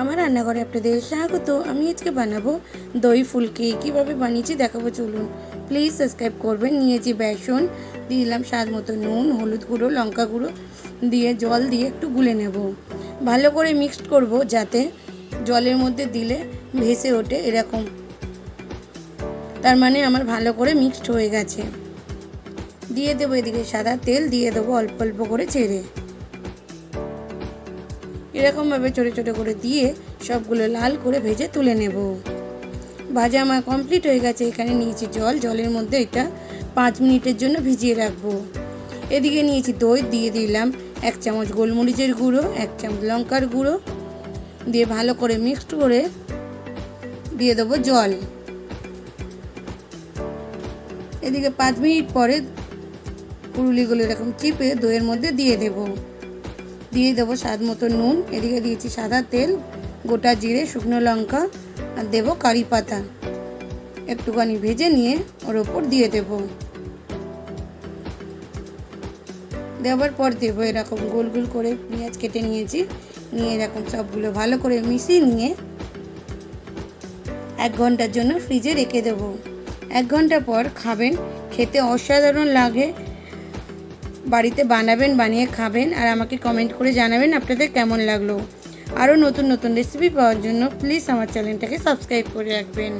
আমার রান্নাঘরে আপনাদের স্বাগত। আমি আজকে বানাবো দই ফুলকি। কীভাবে বানিয়েছি দেখাবো, চলুন। প্লিজ সাবস্ক্রাইব করবেন। নিয়েছি বেসন, দিয়ে দিলাম স্বাদ মতো নুন, হলুদ গুঁড়ো, লঙ্কা গুঁড়ো, দিয়ে জল দিয়ে একটু গুলে নেব। ভালো করে মিক্সড করব যাতে জলের মধ্যে দিলে ভেসে ওঠে এরকম। তার মানে আমার ভালো করে মিক্সড হয়ে গেছে। দিয়ে দেবো এদিকে সাদা তেল, দিয়ে দেবো অল্প অল্প করে ছেড়ে এরকমভাবে ছোটো ছোটো করে দিয়ে সবগুলো লাল করে ভেজে তুলে নেব। ভাজা আমার কমপ্লিট হয়ে গেছে। এখানে নিয়েছি জল। জলের মধ্যে এটা পাঁচ মিনিটের জন্য ভিজিয়ে রাখব। এদিকে নিয়েছি দই, দিয়ে দিলাম এক চামচ গোলমরিচের গুঁড়ো, এক চামচ লঙ্কার গুঁড়ো। দিয়ে ভালো করে মিক্সড করে দিয়ে দেবো জল। এদিকে পাঁচ মিনিট পরে পুরুলিগুলো এরকম চিপে দইয়ের মধ্যে দিয়ে দেবো। দিয়ে দেবো স্বাদ মতো নুন। এদিকে দিয়েছি সাদা তেল, গোটা জিরে, শুকনো লঙ্কা, আর দেবো কারি পাতা। একটুখানি ভেজে নিয়ে ওর ওপর দিয়ে দেবো। দেওয়ার পর দেবো এরকম গোল গোল করে পেঁয়াজ কেটে নিয়েছি। নিয়ে এরকম সবগুলো ভালো করে মিশিয়ে নিয়ে এক ঘণ্টার জন্য ফ্রিজে রেখে দেবো। এক ঘণ্টা পর খাবেন, খেতে অসাধারণ লাগে। বাড়িতে বানাবেন, বানিয়ে খাবেন আর আমাকে কমেন্ট করে জানাবেন আপনাদের কেমন লাগল। আরও নতুন নতুন রেসিপি পাওয়ার জন্য প্লিজ আমার চ্যানেলটাকে সাবস্ক্রাইব করে রাখবেন।